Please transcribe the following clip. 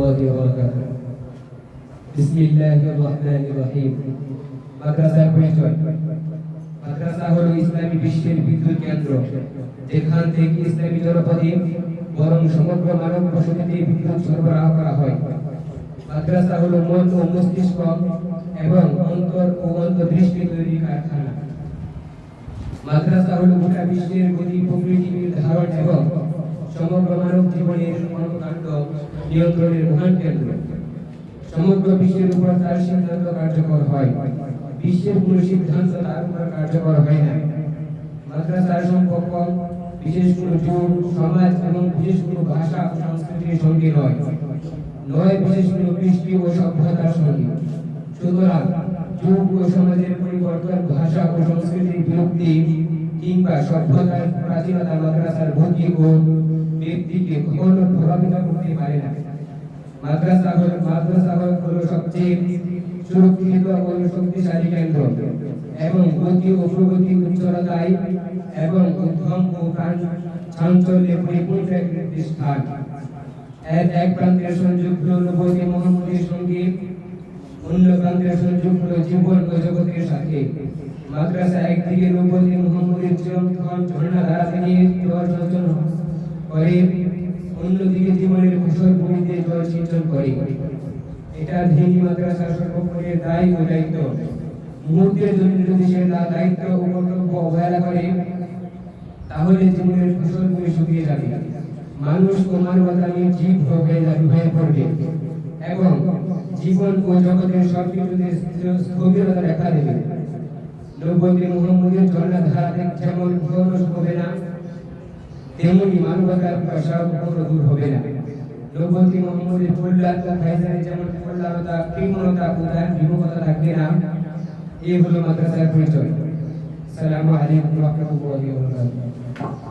وبركاته بسم الله الرحمن الرحيم মাদ্রাসার পরিচয় মাদ্রাসা হলো ইসলামী বিশ্বের বিদ্যুৎ কেন্দ্র যেখান থেকে ইসলামী জনপদে বরং সমগ্র মানব বসতিতে বিদ্যুৎ সরবরাহ করা হয় মাদ্রাসা হলো মন ও মস্তিষ্ক এবং অন্তর ও অন্তর্দৃষ্টি তৈরি কারখানা মাদ্রাসা হলো গোটা বিশ্বের গতি প্রকৃতি নির্ধারণ এবং সভ্যতার সুতরাং সমাজের পরিবর্তন ভাষা ও সংস্কৃতির বিলুপ্তি সভ্যতার প্রাচীনতা মাদ্রাসার গতি ও ব্যক্তিকে কখনো প্রভাবিত করতে পারে না মাদ্রাসা হল মাদ্রাসা হল হলো সবচেয়ে সুরক্ষিত ও শক্তিশালী কেন্দ্র এবং গতি ও প্রগতি উচ্চতায় এবং উদ্যম ও চাঞ্চল্যে পরিপূর্ণ একটি স্থান। এর এক প্রান্তের সংযোগ হল নবী মোহাম্মদের সঙ্গে অন্য প্রান্তের সংযোগ হল জীবন ও জগতের সাথে। মাদ্রাসা একদিকে নবী মোহাম্মদের চিরন্তন ঝর্ণা ধারা থেকে জল সঞ্চন করে, অন্যদিকে জীবনের কুশল ভূমিতে জল সিঞ্চন করে। এটা ধনী মাদ্রাসা সর্বোপরি দায়ী ও দায়িত্ব। মুহূর্তের জন্য যদি সে তার দায়িত্ব ও কর্তব্য অবহেলা করে, তাহলে জীবনের কুশল ভূমি শুকিয়ে যাবে। মানুষ ও মানবতা নিয়ে জীব হয়ে যাবে হয়ে পড়বে। এবং জীবন ও জগতের সব কিছুতে স্থবিরতা দেখা দেবে। নব্বই মোহাম্মদের ঝর্ণা ধারা যেমন તેમની માનવતા પ્રસાદ પૂર્ણ દૂર હવેના લોકોથી મમ્મીઓને ફૂલ લાગતા ફાયદાને જેમણ ફૂલ લાવતા કિંમતા ઉદાહરણ વિમો તથા કેના એ ભૂલો માત્ર સાહેબ પરિચય સલામ અલેકુમ વરહમતુલ્લાહ